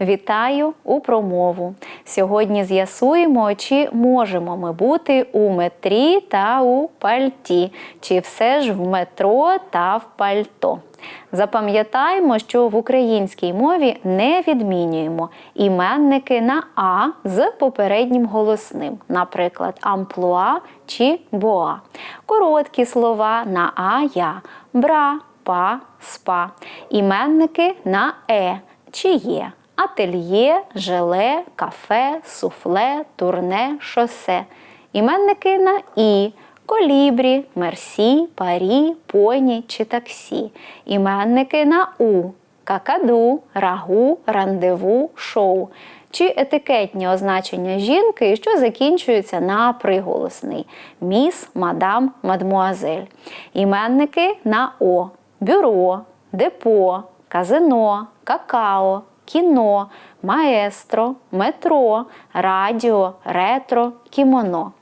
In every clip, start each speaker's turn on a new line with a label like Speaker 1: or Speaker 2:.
Speaker 1: Вітаю у промову. Сьогодні з'ясуємо, чи можемо ми бути у метрі та у пальті, чи все ж в метро та в пальто. Запам'ятаємо, що в українській мові не відмінюємо іменники на А з попереднім голосним, наприклад, амплуа чи боа. Короткі слова на А я бра, па, спа. Іменники на Е чи є. Ательє, желе, кафе, суфле, турне, шосе. Іменники на І. Колібрі, мерсі, парі, поні чи таксі. Іменники на У. Какаду, рагу, рандеву, шоу. Чи етикетні означення жінки, що закінчуються на приголосний міс, мадам, мадмуазель. Іменники на О. Бюро, депо, казино, какао, кіно, маестро, метро, радіо, ретро, кімоно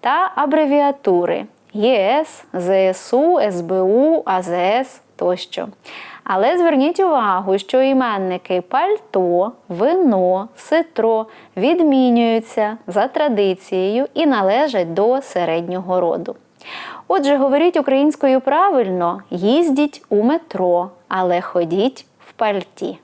Speaker 1: та абревіатури ЄС, ЗСУ, СБУ, АЗС тощо. Але зверніть увагу, що іменники пальто, вино, ситро відмінюються за традицією і належать до середнього роду. Отже, говоріть українською правильно, їздіть у метро, але ходіть в пальті.